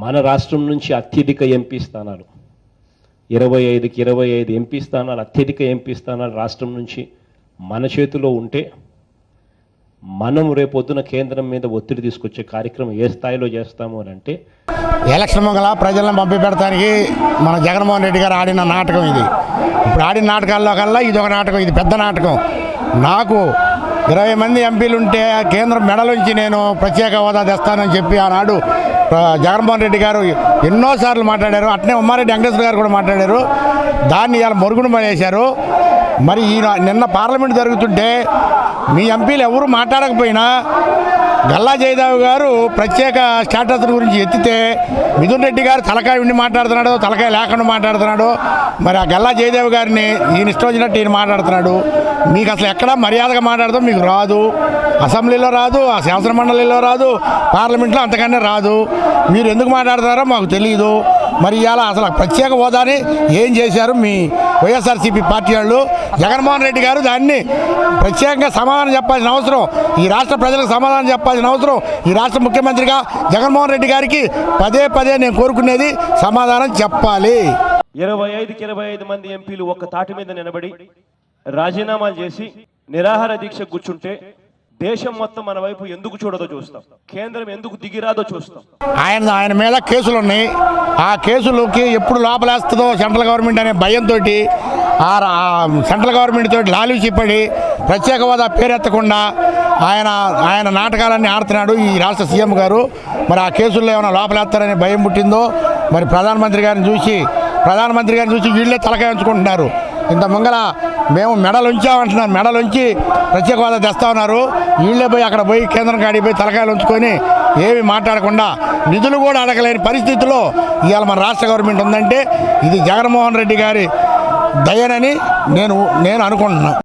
మన రాష్ట్రం నుంచి అత్యధిక ఎంపీ స్థానాలు. ఇరవై ఐదుకి ఇరవై ఐదు ఎంపీ స్థానాలు అత్యధిక ఎంపీ స్థానాలు రాష్ట్రం నుంచి మన చేతిలో ఉంటే మనం రేపొద్దున కేంద్రం మీద ఒత్తిడి తీసుకొచ్చే కార్యక్రమం ఏ స్థాయిలో చేస్తాము అని అంటే ఎలక్షన్ మంగళ ప్రజలను పంపి పెడతానికి మన జగన్మోహన్ రెడ్డి గారు ఆడిన నాటకం ఇది. ఇప్పుడు ఆడిన నాటకాల్లో కల్లా ఇది ఒక నాటకం ఇది పెద్ద నాటకం. నాకు ఇరవై మంది ఎంపీలు ఉంటే కేంద్రం మెడలుంచి నేను ప్రత్యేక హోదా తెస్తానని చెప్పి ఆనాడు జగన్మోహన్ రెడ్డి గారు ఎన్నోసార్లు మాట్లాడారు. అట్నే ఉమ్మారెడ్డి వెంకటేశ్వర గారు కూడా మాట్లాడారు. దాన్ని ఇలా మరుగుడు పడేశారు. మరి ఈ నిన్న పార్లమెంట్ జరుగుతుంటే మీ ఎంపీలు ఎవరు మాట్లాడకపోయినా గల్లా జయదేవ్ గారు ప్రత్యేక స్టేటస్ గురించి ఎత్తితే మిథున్ రెడ్డి గారు తలకాయ ఉండి మాట్లాడుతున్నాడు తలకాయ లేకుండా మాట్లాడుతున్నాడు. మరి ఆ గల్లా జయదేవ్ గారిని ఈయన ఇష్టం వచ్చినట్టు ఈయన మాట్లాడుతున్నాడు. మీకు అసలు ఎక్కడ మర్యాదగా మాట్లాడదాం మీకు రాదు. అసెంబ్లీలో రాదు ఆ శాసన మండలిలో రాదు పార్లమెంట్లో అంతకన్నా రాదు. మీరు ఎందుకు మాట్లాడతారో మాకు తెలియదు మరి ఇవాళ అసలు ప్రత్యేక హోదాని ఏం చేశారు మీ వైఎస్ఆర్సీపీ పార్టీ వాళ్ళు? జగన్మోహన్ రెడ్డి గారు దాన్ని ప్రత్యేకంగా సమాధానం చెప్పాల్సిన అవసరం. ఈ రాష్ట్ర ప్రజలకు సమాధానం చెప్పాల్సిన అవసరం. ఈ రాష్ట్ర ముఖ్యమంత్రిగా జగన్మోహన్ రెడ్డి గారికి పదే పదే నేను కోరుకునేది సమాధానం చెప్పాలి. ఇరవై ఐదుకి ఇరవై ఐదు మంది ఎంపీలు ఒక తాటి మీద నిలబడి రాజీనామాలు చేసి నిరాహార దీక్ష కూర్చుంటే దేశం మొత్తం మన వైపు ఎందుకు చూడదో చూస్తాం. కేంద్రం ఎందుకు దిగిరాదో చూస్తాం. ఆయన ఆయన మీద కేసులు ఉన్నాయి. ఆ కేసులకి ఎప్పుడు లోపలేస్తుందో సెంట్రల్ గవర్నమెంట్ అనే భయంతో ఆ రా- సెంట్రల్ గవర్నమెంట్ తోటి లాలూ ప్రత్యేక హోదా పేరెత్తకుండా ఆయన ఆయన నాటకాలన్నీ ఆడుతున్నాడు ఈ రాష్ట్ర సీఎం గారు. మరి ఆ కేసుల్లో ఏమైనా లోపలేస్తారనే భయం పుట్టిందో మరి ప్రధానమంత్రి గారిని చూసి ప్రధానమంత్రి గారిని చూసి వీళ్ళే తలకాయించుకుంటున్నారు. ఇంత ముంగల మేము మెడలు ఉంచామంటున్నారు. మెడలు ఉంచి ప్రత్యేక హోదా తెస్తా ఉన్నారు. వీళ్ళే పోయి అక్కడ పోయి కేంద్రం కాడికి పోయి తలకాయలు ఉంచుకొని ఏమి మాట్లాడకుండా నిధులు కూడా అడగలేని పరిస్థితిలో ఇవాళ మన రాష్ట్ర గవర్నమెంట్ ఉందంటే ఇది జగన్మోహన్ రెడ్డి గారి దయనని నేను నేను అనుకుంటున్నాను